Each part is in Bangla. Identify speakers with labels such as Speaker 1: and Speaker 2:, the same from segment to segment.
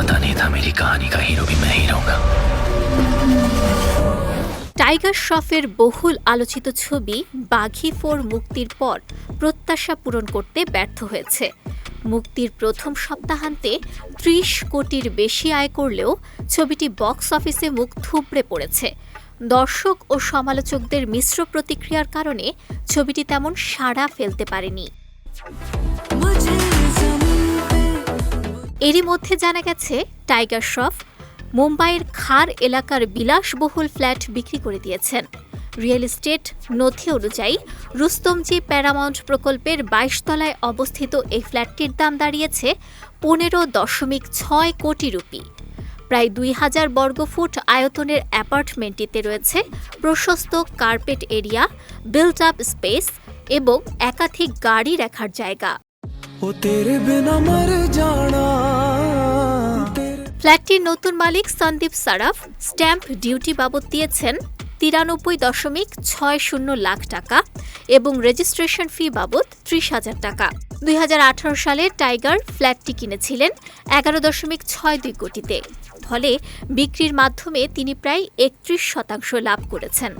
Speaker 1: पता नहीं था मेरी कहानी का हीरो भी मैं ही रहूंगा
Speaker 2: টাইগার শ্রফের বহুল আলোচিত ছবি বাঘি ফোর মুক্তির পর প্রত্যাশা পূরণ করতে ব্যর্থ হয়েছে মুক্তির প্রথম সপ্তাহান্তে ত্রিশ কোটির বেশি আয় করলেও ছবিটি বক্স অফিসে মুখ থুবড়ে পড়েছে দর্শক ও সমালোচকদের মিশ্র প্রতিক্রিয়ার কারণে ছবিটি তেমন সাড়া ফেলতে পারেনি এরই মধ্যে জানা গেছে, টাইগার শ্রফ মুম্বাইয়ের খার এলাকার বিলাসবহুল ফ্ল্যাট বিক্রি করে দিয়েছেন। রিয়েল এস্টেট নথি অনুযায়ী, রুস্তমজি প্যারামাউন্ট প্রকল্পের তলায় অবস্থিত এই ফ্ল্যাটটির দাম দাঁড়িয়েছে পনেরো দশমিক ছয় কোটি রুপি। প্রায় দুই হাজার বর্গফুট আয়তনের অ্যাপার্টমেন্টটিতে রয়েছে প্রশস্ত carpet area, built up space এবং একাধিক গাড়ি রাখার জায়গা।
Speaker 3: ও তেরে বিনা মর জানা।
Speaker 2: ফ্ল্যাটটির নতুন মালিক সন্দীপ সারাফ স্ট্যাম্প ডিউটি বাবদ দিয়েছেন তিরানব্বই দশমিক ছয় শূন্য লাখ টাকা এবং রেজিস্ট্রেশন ফি বাবদ ত্রিশ হাজার টাকা। দুই হাজার আঠারো সালে টাইগার ফ্ল্যাটটি কিনেছিলেন এগারো দশমিক ছয় দুই কোটিতে। ফলে বিক্রির মাধ্যমে তিনি প্রায় একত্রিশ শতাংশ লাভ করেছেন।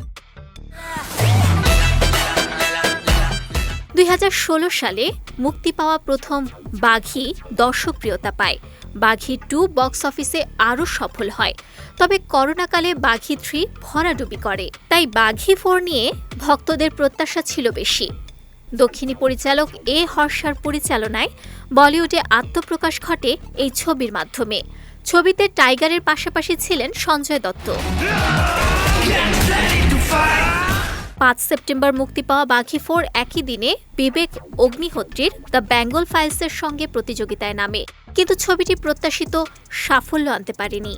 Speaker 2: সালে মুক্তি পাওয়া প্রথম বাঘি দর্শকপ্রিয়তা পায়। বাঘি টু বক্স অফিসে আরও সফল হয়। তবে করোনাকালে বাঘি থ্রি ভরাডুবি করে। তাই বাঘি ফোর নিয়ে ভক্তদের প্রত্যাশা ছিল বেশি। দক্ষিণী পরিচালক এ হর্ষার পরিচালনায় বলিউডে আত্মপ্রকাশ ঘটে এই ছবির মাধ্যমে। ছবিতে টাইগারের পাশাপাশি ছিলেন সঞ্জয় দত্ত। পাঁচ সেপ্টেম্বর মুক্তি পাওয়া বাঘি ফোর একই দিনে বিবেক অগ্নিহোত্রীর দ্য বেঙ্গল ফাইলসের সঙ্গে প্রতিযোগিতায় নামে। কিন্তু ছবিটি প্রত্যাশিত সাফল্য আনতে পারেনি।